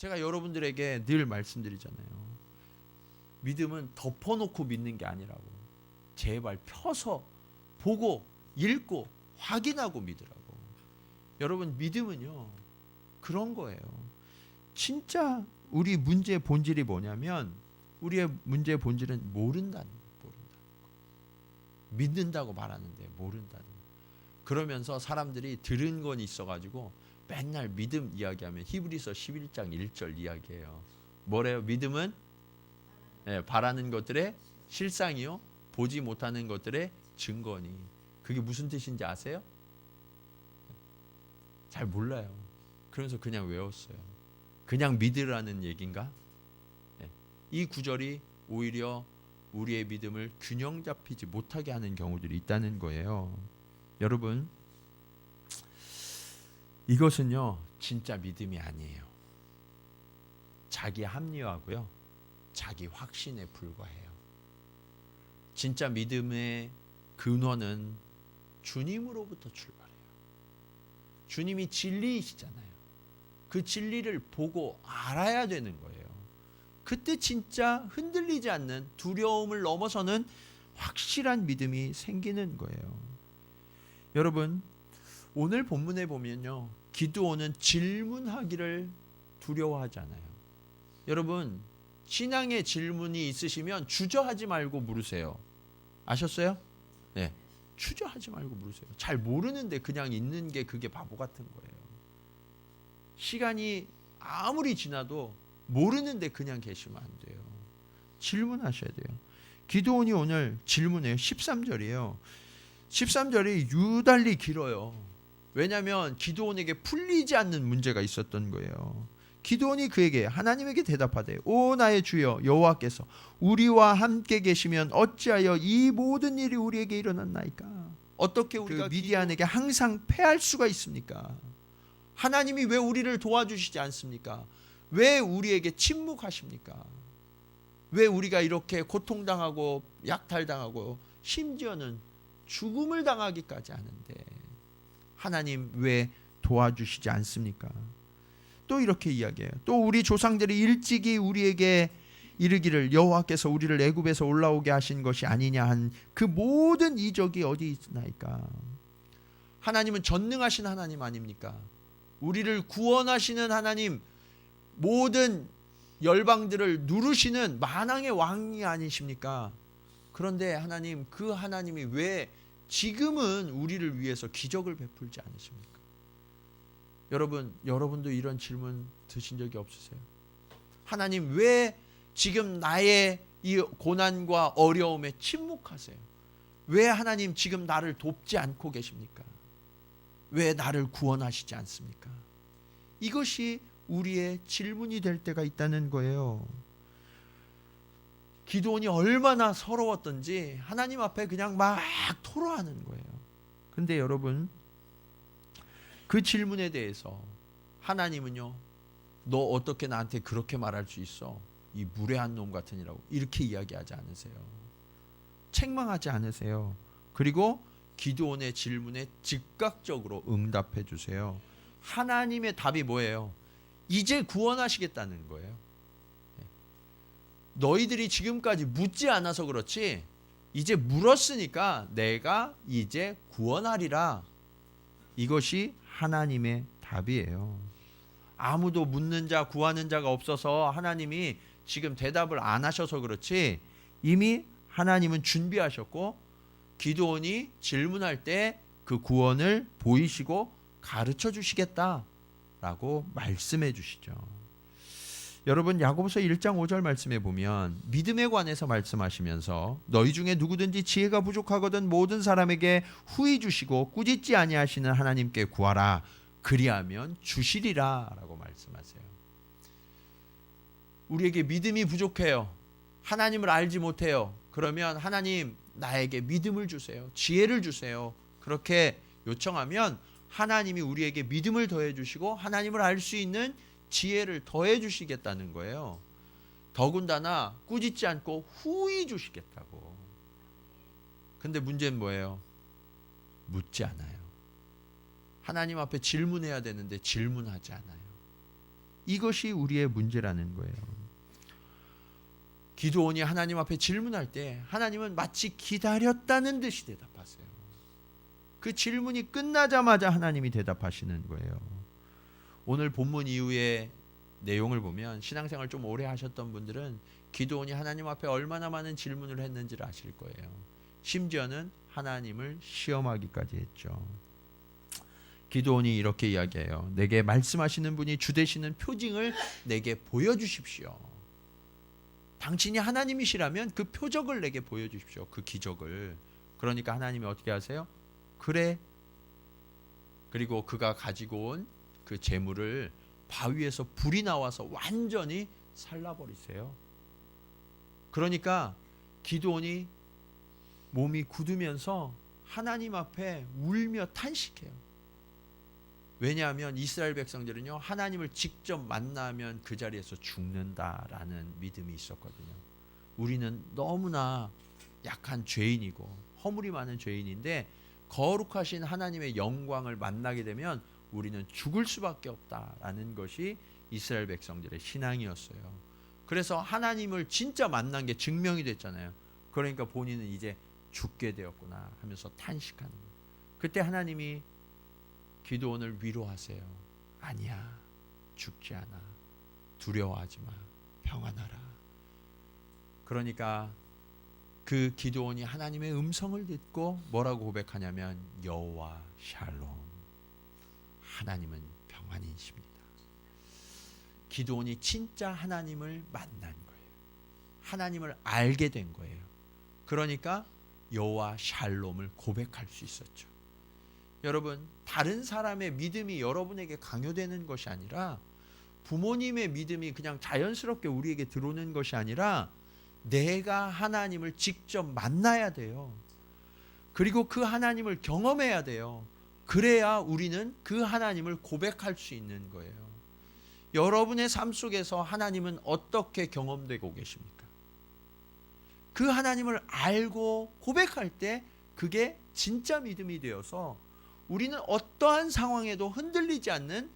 제가 여러분들에게 늘 말씀드리잖아요. 믿음은 덮어놓고 믿는 게 아니라고. 제발 펴서 보고 읽고 확인하고 믿으라고. 여러분 믿음은요 그런 거예요. 진짜 우리 문제의 본질이 뭐냐면 우리의 문제의 본질은 모른다는 거, 모른다는 거. 믿는다고 말하는데 모른다는 거. 그러면서 사람들이 들은 건 있어 가지고 맨날 믿음 이야기하면 히브리서 11장 1절 이야기해요. 뭐래요? 믿음은 예, 바라는 것들의 실상이요 보지 못하는 것들의 증거니. 그게 무슨 뜻인지 아세요? 잘 몰라요. 그러면서 그냥 외웠어요. 그냥 믿으라는 얘긴가? 예. 이 구절이 오히려 우리의 믿음을 균형 잡히지 못하게 하는 경우들이 있다는 거예요. 여러분, 이것은요, 진짜 믿음이 아니에요. 자기 합리화고요, 자기 확신에 불과해요. 진짜 믿음의 근원은 주님으로부터 출발해요. 주님이 진리이시잖아요. 그 진리를 보고 알아야 되는 거예요. 그때 진짜 흔들리지 않는 두려움을 넘어서는 확실한 믿음이 생기는 거예요. 여러분, 오늘 본문에 보면요. 기도원은 질문하기를 두려워하잖아요. 여러분, 신앙의 질문이 있으시면 주저하지 말고 물으세요. 아셨어요? 네. 주저하지 말고 물으세요. 잘 모르는데 그냥 있는 게 그게 바보 같은 거예요. 시간이 아무리 지나도 모르는데 그냥 계시면 안 돼요. 질문하셔야 돼요. 기도원이 오늘 질문해요. 13절이에요. 13절이 유달리 길어요. 왜냐하면 기도원에게 풀리지 않는 문제가 있었던 거예요. 기도원이 그에게 하나님에게 대답하되 오 나의 주여 여호와께서 우리와 함께 계시면 어찌하여 이 모든 일이 우리에게 일어났나이까? 어떻게 우리가 그 미디안에게 항상 패할 수가 있습니까? 하나님이 왜 우리를 도와주시지 않습니까? 왜 우리에게 침묵하십니까? 왜 우리가 이렇게 고통당하고 약탈당하고 심지어는 죽음을 당하기까지 하는데 하나님 왜 도와주시지 않습니까 또 이렇게 이야기해요. 또 우리 조상들이 일찍이 우리에게 이르기를 여호와께서 우리를 애굽에서 올라오게 하신 것이 아니냐 한 그 모든 이적이 어디 있나이까? 하나님은 전능하신 하나님 아닙니까? 우리를 구원하시는 하나님, 모든 열방들을 누르시는 만왕의 왕이 아니십니까? 그런데 하나님 그 하나님이 왜 지금은 우리를 위해서 기적을 베풀지 않으십니까? 여러분, 여러분도 이런 질문 드신 적이 없으세요? 하나님 왜 지금 나의 이 고난과 어려움에 침묵하세요? 왜 하나님 지금 나를 돕지 않고 계십니까? 왜 나를 구원하시지 않습니까? 이것이 우리의 질문이 될 때가 있다는 거예요. 기도원이 얼마나 서러웠던지 하나님 앞에 그냥 막 토로하는 거예요. 근데 여러분 그 질문에 대해서 하나님은요. 너 어떻게 나한테 그렇게 말할 수 있어? 이 무례한 놈 같으니라고 이렇게 이야기하지 않으세요. 책망하지 않으세요. 그리고 기도원의 질문에 즉각적으로 응답해 주세요. 하나님의 답이 뭐예요? 이제 구원하시겠다는 거예요. 너희들이 지금까지 묻지 않아서 그렇지 이제 물었으니까 내가 이제 구원하리라. 이것이 하나님의 답이에요. 아무도 묻는 자, 구하는 자가 없어서 하나님이 지금 대답을 안 하셔서 그렇지 이미 하나님은 준비하셨고 기도원이 질문할 때 그 구원을 보이시고 가르쳐 주시겠다라고 말씀해 주시죠. 여러분 야고보서 1장 5절 말씀에 보면 믿음에 관해서 말씀하시면서 너희 중에 누구든지 지혜가 부족하거든 모든 사람에게 후히 주시고 꾸짖지 아니하시는 하나님께 구하라 그리하면 주시리라라고 말씀하세요. 우리에게 믿음이 부족해요. 하나님을 알지 못해요. 그러면 하나님 나에게 믿음을 주세요. 지혜를 주세요. 그렇게 요청하면 하나님이 우리에게 믿음을 더해 주시고 하나님을 알 수 있는 지혜를 더해 주시겠다는 거예요. 더군다나 꾸짖지 않고 후히 주시겠다고. 근데 문제는 뭐예요? 묻지 않아요. 하나님 앞에 질문해야 되는데 질문하지 않아요. 이것이 우리의 문제라는 거예요. 기도원이 하나님 앞에 질문할 때 하나님은 마치 기다렸다는 듯이 대답하세요. 그 질문이 끝나자마자 하나님이 대답하시는 거예요. 오늘 본문 이후에 내용을 보면 신앙생활 좀 오래 하셨던 분들은 기도원이 하나님 앞에 얼마나 많은 질문을 했는지를 아실 거예요. 심지어는 하나님을 시험하기까지 했죠. 기도원이 이렇게 이야기해요. 내게 말씀하시는 분이 주 되시는 표징을 내게 보여주십시오. 당신이 하나님이시라면 그 표적을 내게 보여주십시오. 그 기적을. 그러니까 하나님이 어떻게 하세요? 그래. 그리고 그가 가지고 온 그 재물을 바위에서 불이 나와서 완전히 살라버리세요. 그러니까 기도원이 몸이 굳으면서 하나님 앞에 울며 탄식해요. 왜냐하면 이스라엘 백성들은요 하나님을 직접 만나면 그 자리에서 죽는다라는 믿음이 있었거든요. 우리는 너무나 약한 죄인이고 허물이 많은 죄인인데 거룩하신 하나님의 영광을 만나게 되면 우리는 죽을 수밖에 없다라는 것이 이스라엘 백성들의 신앙이었어요. 그래서 하나님을 진짜 만난 게 증명이 됐잖아요. 그러니까 본인은 이제 죽게 되었구나 하면서 탄식하는 거예요. 그때 하나님이 기도원을 위로하세요. 아니야. 죽지 않아. 두려워하지 마. 평안하라. 그러니까 그 기도원이 하나님의 음성을 듣고 뭐라고 고백하냐면 여호와 샬롬. 하나님은 평안이십니다. 기도원이 진짜 하나님을 만난 거예요. 하나님을 알게 된 거예요. 그러니까 여호와 샬롬을 고백할 수 있었죠. 여러분, 다른 사람의 믿음이 여러분에게 강요되는 것이 아니라 부모님의 믿음이 그냥 자연스럽게 우리에게 들어오는 것이 아니라 내가 하나님을 직접 만나야 돼요. 그리고 그 하나님을 경험해야 돼요. 그래야 우리는 그 하나님을 고백할 수 있는 거예요. 여러분의 삶 속에서 하나님은 어떻게 경험되고 계십니까? 그 하나님을 알고 고백할 때 그게 진짜 믿음이 되어서 우리는 어떠한 상황에도 흔들리지 않는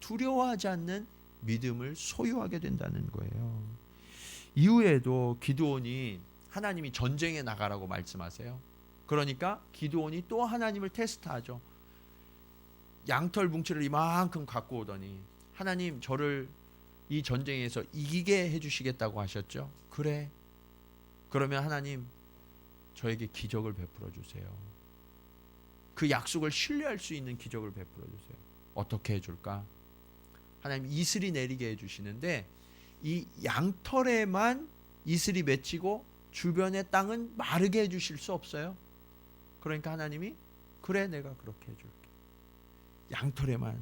두려워하지 않는 믿음을 소유하게 된다는 거예요. 이후에도 기도원이 하나님이 전쟁에 나가라고 말씀하세요. 그러니까 기도원이 또 하나님을 테스트하죠. 양털 뭉치를 이만큼 갖고 오더니 하나님 저를 이 전쟁에서 이기게 해주시겠다고 하셨죠. 그래. 그러면 하나님 저에게 기적을 베풀어 주세요. 그 약속을 신뢰할 수 있는 기적을 베풀어 주세요. 어떻게 해줄까? 하나님 이슬이 내리게 해주시는데 이 양털에만 이슬이 맺히고 주변의 땅은 마르게 해주실 수 없어요. 그러니까 하나님이 그래 내가 그렇게 해줄게. 양털에만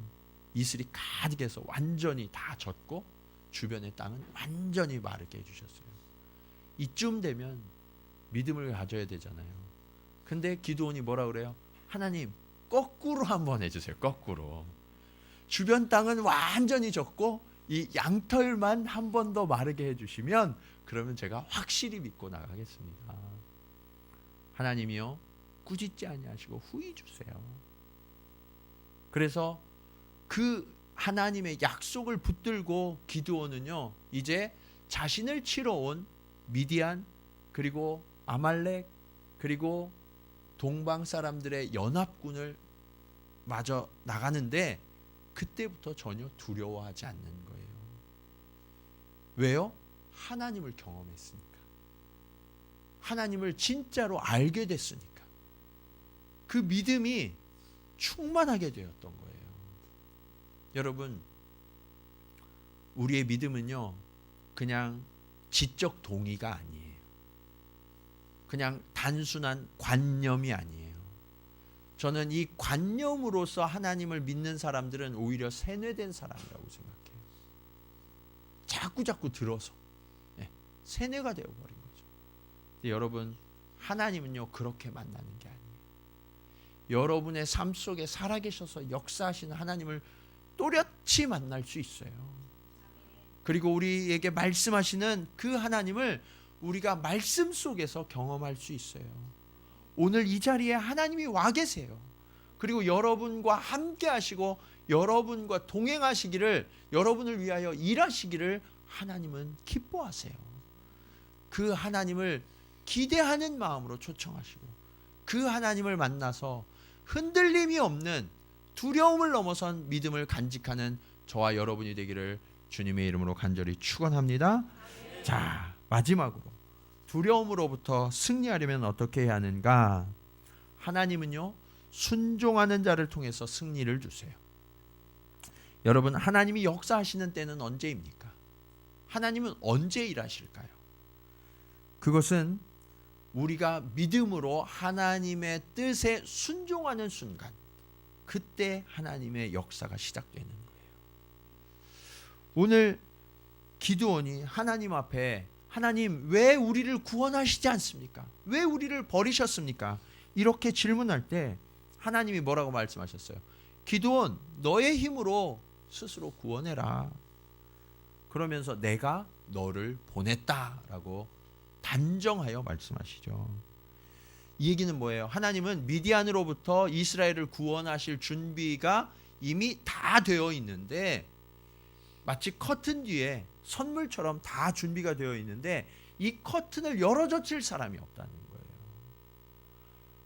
이슬이 가득해서 완전히 다 젖고 주변의 땅은 완전히 마르게 해주셨어요. 이쯤 되면 믿음을 가져야 되잖아요. 근데 기도원이 뭐라 그래요? 하나님 거꾸로 한번 해주세요. 거꾸로. 주변 땅은 완전히 젖고 이 양털만 한 번 더 마르게 해주시면 그러면 제가 확실히 믿고 나가겠습니다. 하나님이요 꾸짖지 아니하시고 후이 주세요. 그래서 그 하나님의 약속을 붙들고 기드온은요 이제 자신을 치러 온 미디안 그리고 아말렉 그리고 동방 사람들의 연합군을 마저 나가는데 그때부터 전혀 두려워하지 않는 거예요. 왜요? 하나님을 경험했으니까. 하나님을 진짜로 알게 됐으니까. 그 믿음이 충만하게 되었던 거예요. 여러분, 우리의 믿음은요, 그냥 지적 동의가 아니에요. 그냥 단순한 관념이 아니에요. 저는 이 관념으로서 하나님을 믿는 사람들은 오히려 세뇌된 사람이라고 생각해요. 자꾸 자꾸 들어서 네, 세뇌가 되어버린 거죠. 여러분 하나님은요 그렇게 만나는 게 아니에요. 여러분의 삶 속에 살아계셔서 역사하시는 하나님을 또렷이 만날 수 있어요. 그리고 우리에게 말씀하시는 그 하나님을 우리가 말씀 속에서 경험할 수 있어요. 오늘 이 자리에 하나님이 와 계세요. 그리고 여러분과 함께 하시고 여러분과 동행하시기를 여러분을 위하여 일하시기를 하나님은 기뻐하세요. 그 하나님을 기대하는 마음으로 초청하시고 그 하나님을 만나서 흔들림이 없는 두려움을 넘어선 믿음을 간직하는 저와 여러분이 되기를 주님의 이름으로 간절히 축원합니다. 자, 마지막으로 두려움으로부터 승리하려면 어떻게 해야 하는가? 하나님은요. 순종하는 자를 통해서 승리를 주세요. 여러분, 하나님이 역사하시는 때는 언제입니까? 하나님은 언제 일하실까요? 그것은 우리가 믿음으로 하나님의 뜻에 순종하는 순간, 그때 하나님의 역사가 시작되는 거예요. 오늘 기드온이 하나님 앞에 하나님 왜 우리를 구원하시지 않습니까? 왜 우리를 버리셨습니까? 이렇게 질문할 때 하나님이 뭐라고 말씀하셨어요? 기드온 너의 힘으로 스스로 구원해라. 그러면서 내가 너를 보냈다라고 단정하여 말씀하시죠. 이 얘기는 뭐예요? 하나님은 미디안으로부터 이스라엘을 구원하실 준비가 이미 다 되어 있는데 마치 커튼 뒤에 선물처럼 다 준비가 되어 있는데 이 커튼을 열어젖힐 사람이 없다는 거예요.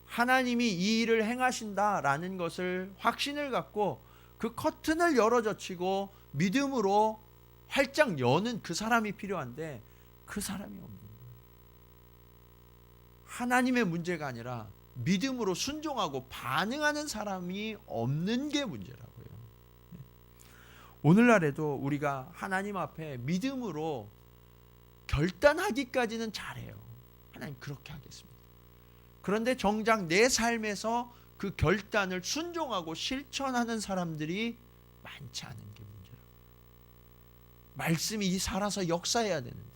하나님이 이 일을 행하신다라는 것을 확신을 갖고 그 커튼을 열어젖히고 믿음으로 활짝 여는 그 사람이 필요한데 그 사람이 없는. 하나님의 문제가 아니라 믿음으로 순종하고 반응하는 사람이 없는 게 문제라고요. 오늘날에도 우리가 하나님 앞에 믿음으로 결단하기까지는 잘해요. 하나님 그렇게 하겠습니다. 그런데 정작 내 삶에서 그 결단을 순종하고 실천하는 사람들이 많지 않은 게 문제라고요. 말씀이 살아서 역사해야 되는데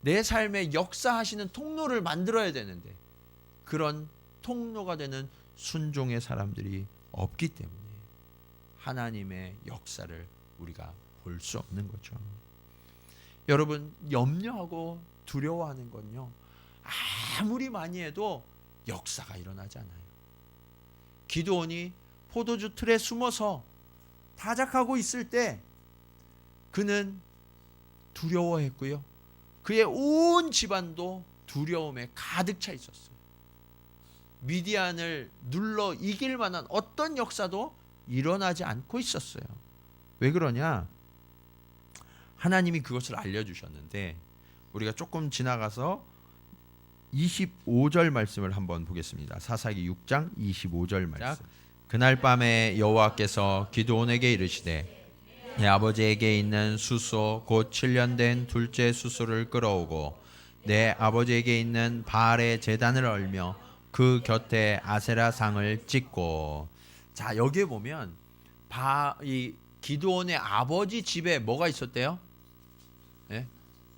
내 삶에 역사하시는 통로를 만들어야 되는데 그런 통로가 되는 순종의 사람들이 없기 때문에 하나님의 역사를 우리가 볼 수 없는 거죠. 여러분 염려하고 두려워하는 건요 아무리 많이 해도 역사가 일어나지 않아요. 기도원이 포도주 틀에 숨어서 타작하고 있을 때 그는 두려워했고요. 그의 온 집안도 두려움에 가득 차 있었어요. 미디안을 눌러 이길 만한 어떤 역사도 일어나지 않고 있었어요. 왜 그러냐? 하나님이 그것을 알려주셨는데 우리가 조금 지나가서 25절 말씀을 한번 보겠습니다. 사사기 6장 25절 말씀. 그날 밤에 여호와께서 기드온에게 이르시되 내 아버지에게 있는 수소 곧 7년 된 둘째 수소를 끌어오고 내 아버지에게 있는 바알의 제단을 얼며 그 곁에 아세라 상을 찍고 자 여기에 보면 바 이 기드온의 아버지 집에 뭐가 있었대요? 예?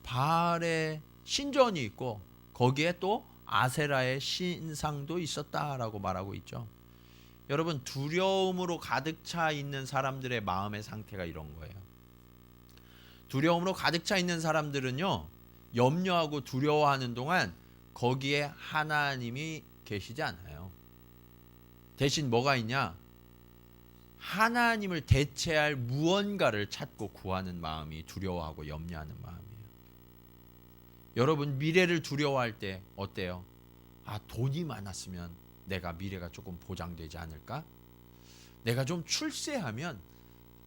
바알의 신전이 있고 거기에 또 아세라의 신상도 있었다라고 말하고 있죠. 여러분 두려움으로 가득 차 있는 사람들의 마음의 상태가 이런 거예요. 두려움으로 가득 차 있는 사람들은요. 염려하고 두려워하는 동안 거기에 하나님이 계시지 않아요. 대신 뭐가 있냐? 하나님을 대체할 무언가를 찾고 구하는 마음이 두려워하고 염려하는 마음이에요. 여러분 미래를 두려워할 때 어때요? 아 돈이 많았으면 내가 미래가 조금 보장되지 않을까? 내가 좀 출세하면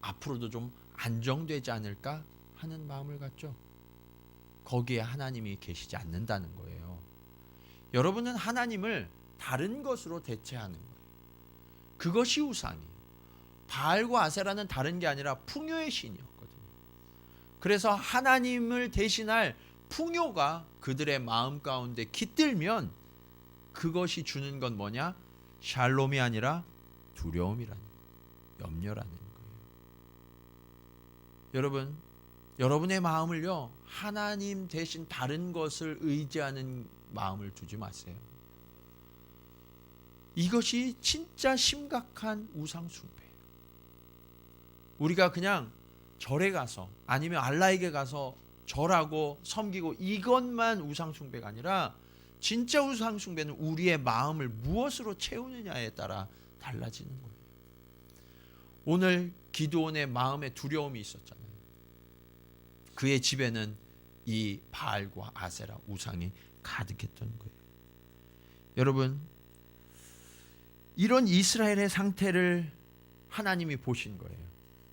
앞으로도 좀 안정되지 않을까 하는 마음을 갖죠. 거기에 하나님이 계시지 않는다는 거예요. 여러분은 하나님을 다른 것으로 대체하는 거예요. 그것이 우상이에요. 바알과 아세라는 다른 게 아니라 풍요의 신이었거든요. 그래서 하나님을 대신할 풍요가 그들의 마음 가운데 깃들면 그것이 주는 건 뭐냐? 샬롬이 아니라 두려움이라는. 염려라는 거예요. 여러분, 여러분의 마음을요. 하나님 대신 다른 것을 의지하는 마음을 두지 마세요. 이것이 진짜 심각한 우상 숭배예요. 우리가 그냥 절에 가서 아니면 알라에게 가서 절하고 섬기고 이것만 우상 숭배가 아니라 진짜 우상 숭배는 우리의 마음을 무엇으로 채우느냐에 따라 달라지는 거예요. 오늘 기도원의 마음에 두려움이 있었잖아요. 그의 집에는 이 바알과 아세라 우상이 가득했던 거예요. 여러분 이런 이스라엘의 상태를 하나님이 보신 거예요.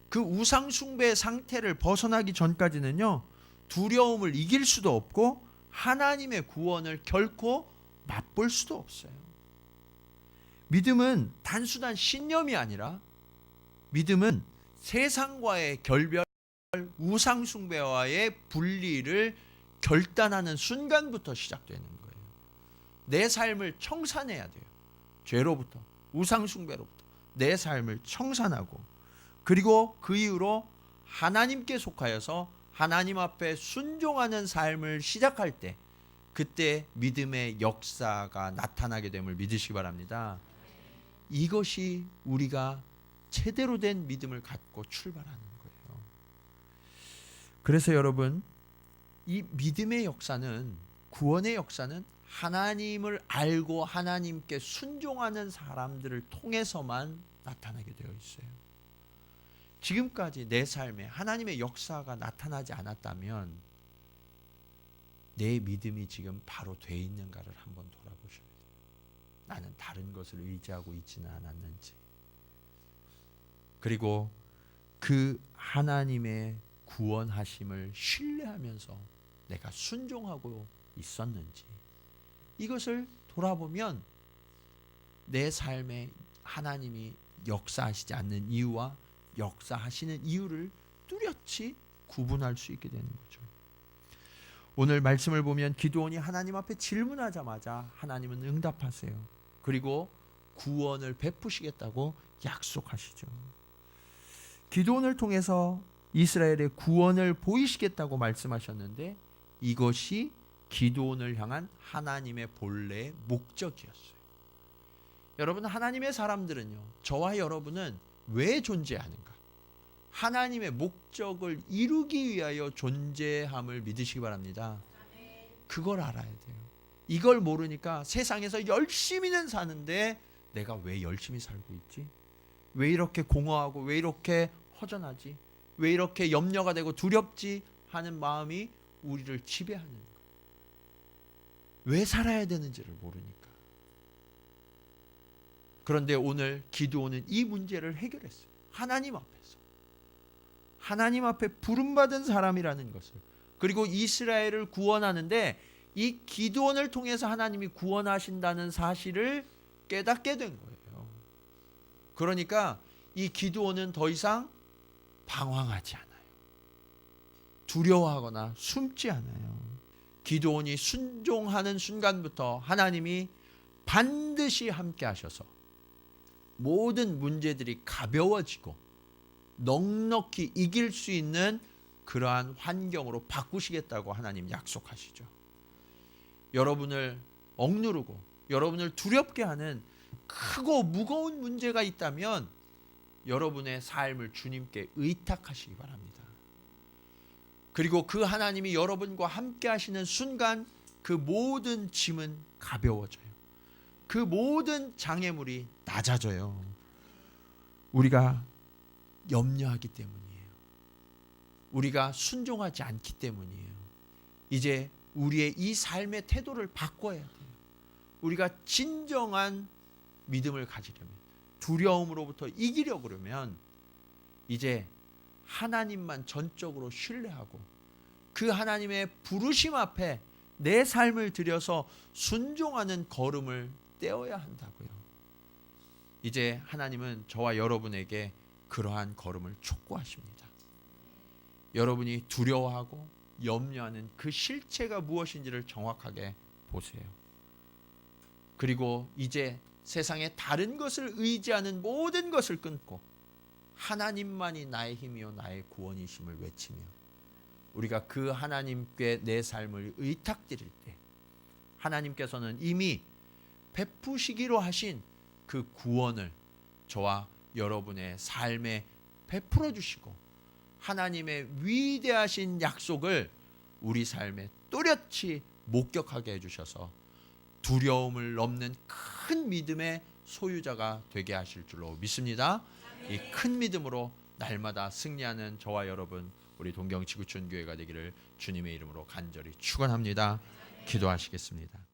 그 우상 숭배의 상태를 벗어나기 전까지는요. 두려움을 이길 수도 없고 하나님의 구원을 결코 맛볼 수도 없어요. 믿음은 단순한 신념이 아니라 믿음은 세상과의 결별, 우상 숭배와의 분리를 결단하는 순간부터 시작되는 거예요. 내 삶을 청산해야 돼요. 죄로부터, 우상 숭배로부터 내 삶을 청산하고 그리고 그 이후로 하나님께 속하여서 하나님 앞에 순종하는 삶을 시작할 때 그때 믿음의 역사가 나타나게 됨을 믿으시기 바랍니다. 이것이 우리가 제대로 된 믿음을 갖고 출발하는 거예요. 그래서 여러분 이 믿음의 역사는 구원의 역사는 하나님을 알고 하나님께 순종하는 사람들을 통해서만 나타나게 되어 있어요. 지금까지 내 삶에 하나님의 역사가 나타나지 않았다면 내 믿음이 지금 바로 돼 있는가를 한번 돌아보셔야 돼요. 나는 다른 것을 의지하고 있지는 않았는지. 그리고 그 하나님의 구원하심을 신뢰하면서 내가 순종하고 있었는지. 이것을 돌아보면 내 삶에 하나님이 역사하시지 않는 이유와 역사하시는 이유를 뚜렷이 구분할 수 있게 되는 거죠. 오늘 말씀을 보면 기도원이 하나님 앞에 질문하자마자 하나님은 응답하세요. 그리고 구원을 베푸시겠다고 약속하시죠. 기도원을 통해서 이스라엘의 구원을 보이시겠다고 말씀하셨는데 이것이 기도원을 향한 하나님의 본래의 목적이었어요. 여러분 하나님의 사람들은요. 저와 여러분은 왜 존재하는가? 하나님의 목적을 이루기 위하여 존재함을 믿으시기 바랍니다. 그걸 알아야 돼요. 이걸 모르니까 세상에서 열심히는 사는데 내가 왜 열심히 살고 있지? 왜 이렇게 공허하고 왜 이렇게 허전하지? 왜 이렇게 염려가 되고 두렵지? 하는 마음이 우리를 지배하는 거예요. 왜 살아야 되는지를 모르니까. 그런데 오늘 기도원은 이 문제를 해결했어요. 하나님 앞에서. 하나님 앞에 부름받은 사람이라는 것을. 그리고 이스라엘을 구원하는데 이 기도원을 통해서 하나님이 구원하신다는 사실을 깨닫게 된 거예요. 그러니까 이 기도원은 더 이상 방황하지 않아요. 두려워하거나 숨지 않아요. 기도원이 순종하는 순간부터 하나님이 반드시 함께 하셔서 모든 문제들이 가벼워지고 넉넉히 이길 수 있는 그러한 환경으로 바꾸시겠다고 하나님 약속하시죠. 여러분을 억누르고 여러분을 두렵게 하는 크고 무거운 문제가 있다면 여러분의 삶을 주님께 의탁하시기 바랍니다. 그리고 그 하나님이 여러분과 함께 하시는 순간 그 모든 짐은 가벼워져요. 그 모든 장애물이 낮아져요. 우리가 염려하기 때문이에요. 우리가 순종하지 않기 때문이에요. 이제 우리의 이 삶의 태도를 바꿔야 돼요. 우리가 진정한 믿음을 가지려면 두려움으로부터 이기려 그러면 이제 하나님만 전적으로 신뢰하고 그 하나님의 부르심 앞에 내 삶을 들여서 순종하는 걸음을 떼어야 한다고요. 이제 하나님은 저와 여러분에게 그러한 걸음을 촉구하십니다. 여러분이 두려워하고 염려하는 그 실체가 무엇인지를 정확하게 보세요. 그리고 이제 세상의 다른 것을 의지하는 모든 것을 끊고 하나님만이 나의 힘이요 나의 구원이심을 외치며 우리가 그 하나님께 내 삶을 의탁드릴 때 하나님께서는 이미 베푸시기로 하신 그 구원을 저와 여러분의 삶에 베풀어 주시고 하나님의 위대하신 약속을 우리 삶에 또렷이 목격하게 해 주셔서 두려움을 넘는 큰 믿음의 소유자가 되게 하실 줄로 믿습니다. 이 큰 믿음으로 날마다 승리하는 저와 여러분 우리 동경 지구촌 교회가 되기를 주님의 이름으로 간절히 축원합니다. 기도하시겠습니다.